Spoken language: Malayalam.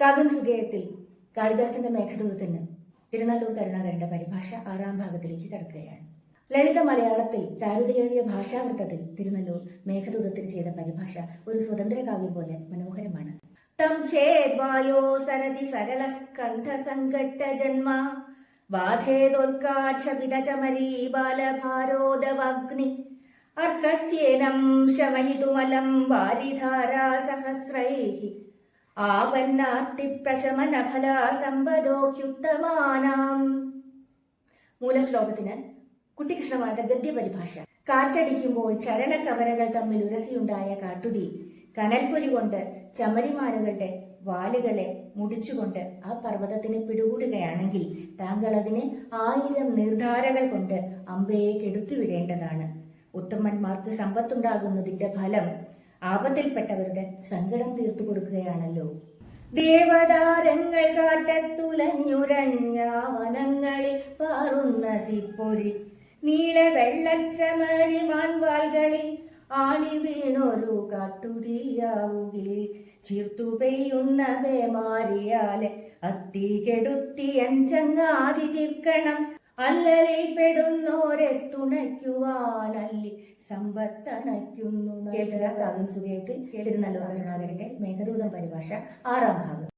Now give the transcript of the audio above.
കാവ്യം സുഗയത്തിൽ കാളിദാസന്റെ മേഘദൂതത്തിന് തിരുനല്ലൂർ കരുണാകരന്റെ പരിഭാഷ ആറാം ഭാഗത്തിലേക്ക് കടക്കുകയാണ്. ലളിത മലയാളത്തിൽ ചാരുതയേറിയ ഭാഷാവൃത്തത്തിൽ തിരുനല്ലൂർ മേഘദൂതത്തിന് ചെയ്ത പരിഭാഷ ഒരു സ്വതന്ത്ര കാവ്യം പോലെ മനോഹരമാണ്. തം സരതി സരള സ്കന്ധ സങ്കട്ട ജന്മ ബാലഭാരോദവാഗ്നി. അർഹസ്യേനം ശമയിതുമലം വാരിധാരാ സഹസ്രൈः. ആപന്നാർത്തി പ്രശമന ഫലാ സമ്പദോഹ്യുത്തമാനാം മൂലശ്ലോകത്തിന് കുട്ടികൃഷ്ണമാരുടെ ഗദ്യപരിഭാഷ. കാറ്റടിക്കുമ്പോൾ ചരണകവരകൾ തമ്മിൽ ഉരസിയുണ്ടായ കാട്ടുതീ കനൽപ്പൊലി കൊണ്ട് ചമരിമാനുകളുടെ വാലുകളെ മുടിച്ചുകൊണ്ട് ആ പർവതത്തിനെ പിടികൂടുകയാണെങ്കിൽ താങ്കൾ അതിനെ ആയിരം നിർധാരകൾ കൊണ്ട് അമ്പയെ കെടുത്തിവിടേണ്ടതാണ്. ഉത്തമന്മാർക്ക് സമ്പത്തുണ്ടാകുന്നതിന്റെ ഫലം ആപത്തിൽപ്പെട്ടവരുടെ സങ്കടം തീർത്തു കൊടുക്കുകയാണല്ലോ. ദേവതാരങ്ങൾ കാട്ടത്തുലഞ്ഞുരഞ്ഞാവനങ്ങളിൽ പാറുന്ന തിപ്പൊരി നീല വെള്ളച്ചമരി മാൻവാൽകളിൽ ആളി വീണൊരു കാട്ടുതീയാവുകിൽ ചീർത്തു പെയ്യുന്ന ബേമാരിയാലെ അത്തി കെടുത്തി അഞ്ചങ്ങാതി തീർക്കണം. അല്ലലിൽ പെടുന്നോരെ തുണയ്ക്കുവാനല്ലി സമ്പത്തണയ്ക്കുന്നു കാവ്യം സുഖയത്തിൽ തിരുനല്ലൂർ കരുണാകരന്റെ മേഘദൂതം പരിഭാഷ ആറാം ഭാഗം.